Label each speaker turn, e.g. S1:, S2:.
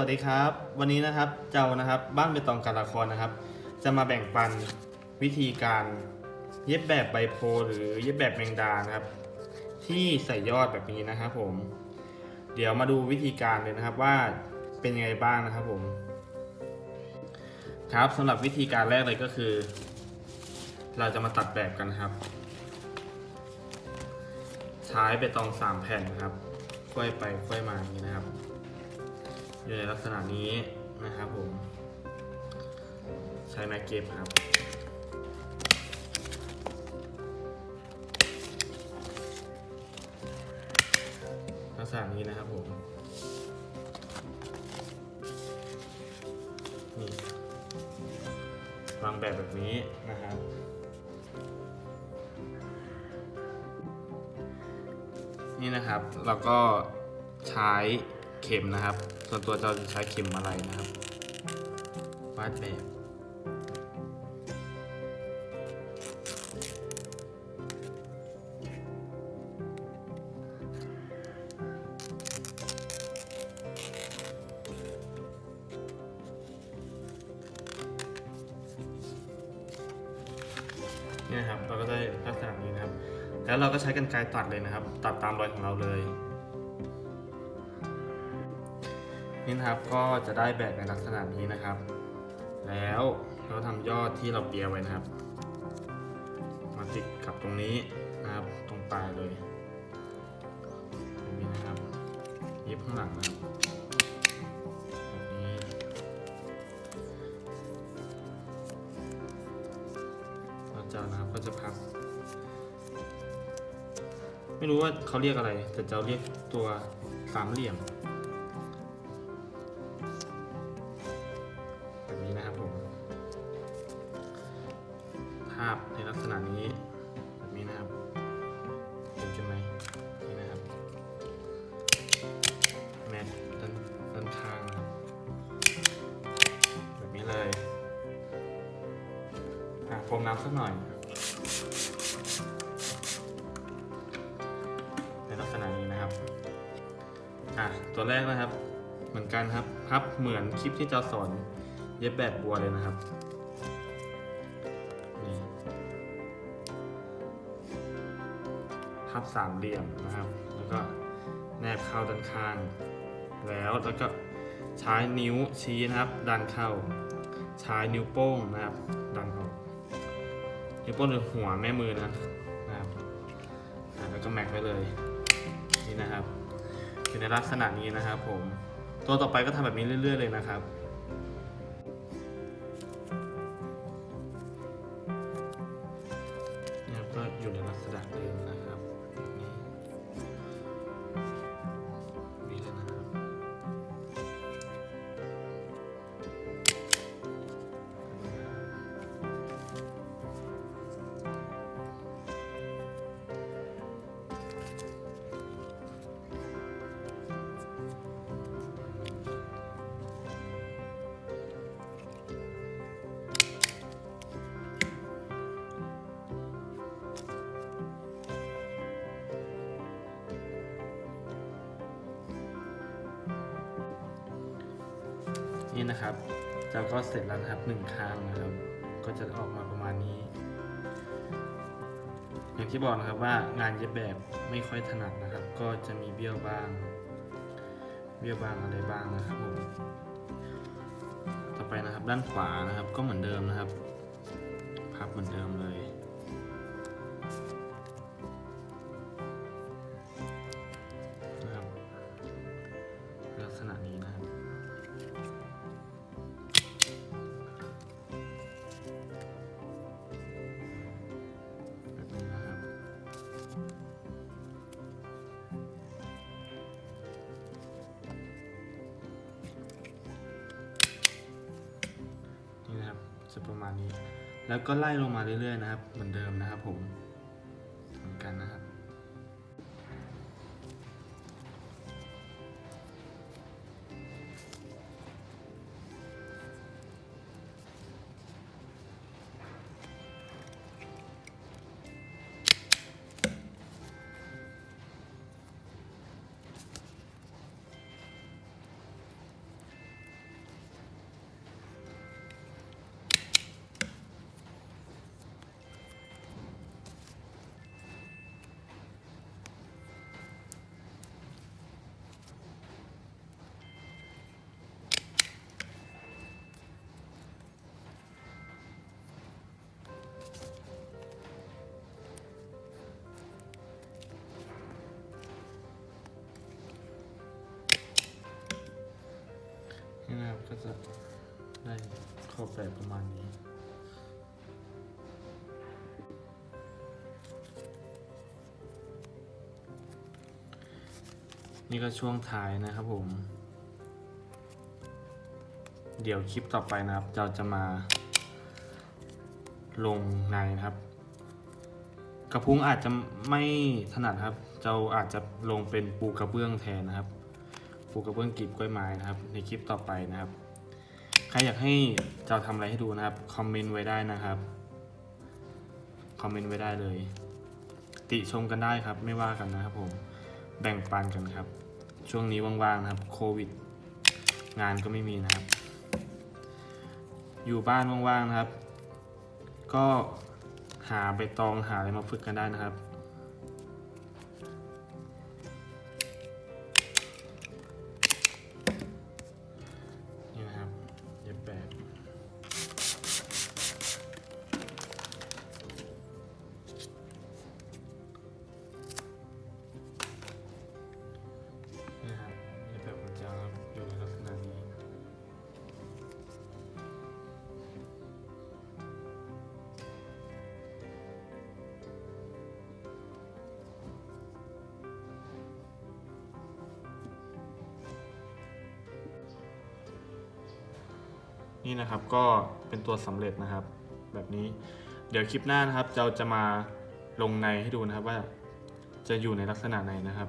S1: วัสดีครับ วันนี้นะครับเจ้านะครับบ้านเบตองการละครนะครับ จะมาแบ่งปันวิธีการเย็บแบบใบโพหรือเย็บแบบแมงดานะครับ ที่ใส่ยอดแบบนี้นะครับผม เดี๋ยวมาดูวิธีการเลยนะครับว่าเป็นยังไงบ้างนะครับผม ครับสำหรับวิธีการแรกเลยก็คือ เราจะมาตัดแบบกันครับ ใช้เบตองสามแผ่นนะครับค่อยไปค่อยมาอย่างนี้นะครับ อยู่ในลักษณะนี้นะครับผม ใช้ไม้เก็บครับ ลักษณะนี้นะครับผมนี่วางแบบแบบนี้นะครับนี่นะครับเราก็ใช้เข็มนะครับ ส่วนตัวเราจะใช้เข็มอะไรนะครับวาดแบบนี่นะครับเราก็ได้ลักษณะนี้นะครับ แล้วเราก็ใช้กันไกรตัดเลยนะครับ ตัดตามรอยของเราเลย นี่นะครับก็จะได้แบบในลักษณะนี้นะครับ แล้วเราทำยอดที่เราเปียไว้นะครับ มาติดกับตรงนี้นะครับตรงปลายเลยแบบนี้นะครับย็บข้างหลังนะครับแบบนี้เราจะนะครับก็จะพับไม่รู้ว่าเขาเรียกอะไร แต่จะเรียกตัวสามเหลี่ยม อะพรมน้ำสักหน่อย ในลักษณะนี้นะครับ อะ ตัวแรกนะครับ เหมือนกันครับ พับเหมือนคลิปที่จะสอนเย็บแบบบัวเลยนะครับนี่พับสามเหลี่ยมนะครับ แล้วก็แนบเข้าด้านข้าง แล้วแล้วก็ใช้นิ้วชี้นะครับ ดันเข้า ใช้นิ้วโป้งนะครับ นิ้วโป้งหรือหัวแม่มือนะนะครับแล้วก็แม็กไว้เลยนี่นะครับอยู่ในลักษณะนี้นะครับ ผมตัวต่อไปก็ทำแบบนี้เรื่อย ๆ เลยนะครับเนี่ยก็อยู่ในลักษณะเดิมนะครับ นี่นะครับเราก็เสร็จแล้วนะครับหนึ่งข้างนะครับ ก็จะออกมาประมาณนี้ อย่างที่บอกนะครับว่างานเย็บแบบไม่ค่อยถนัดนะครับ ก็จะมีเบี้ยวบ้าง เบี้ยวบ้างอะไรบ้างนะครับผมต่อไปนะครับด้านขวานะครับ ก็เหมือนเดิมนะครับ พับเหมือนเดิมเลยนะครับลักษณะนี้นะ จะประมาณนี้ แล้วก็ไล่ลงมาเรื่อยๆนะครับ เหมือนเดิมนะครับผม ก็จะได้ข้อแบบประมาณนี้ นี่ก็ช่วงท้ายนะครับผม เดี๋ยวคลิปต่อไปนะครับ เราจะมา ลงในนะครับ กระพุ้งอาจจะไม่ถนัดครับ เราอาจจะลงเป็นปูกระเบื้องแทนนะครับ ปูกระเบื้องกลีบกล้วยไม้นะครับ ในคลิปต่อไปนะครับ ใครอยากให้เราทำอะไรให้ดูนะครับ คอมเมนต์ไว้ได้นะครับ คอมเมนต์ไว้ได้เลย ติชมกันได้ครับ ไม่ว่ากันนะครับผมแบ่งปันกันครับ ช่วงนี้ว่างๆนะครับโควิด งานก็ไม่มีนะครับ อยู่บ้านว่างๆนะครับ ก็หาใบตองหาอะไรมาฝึกกันได้นะครับ นี่นะครับก็เป็นตัวสำเร็จนะครับ แบบนี้ เดี๋ยวคลิปหน้านะครับเราจะมาลงในให้ดูนะครับว่าจะอยู่ในลักษณะไหนนะครับ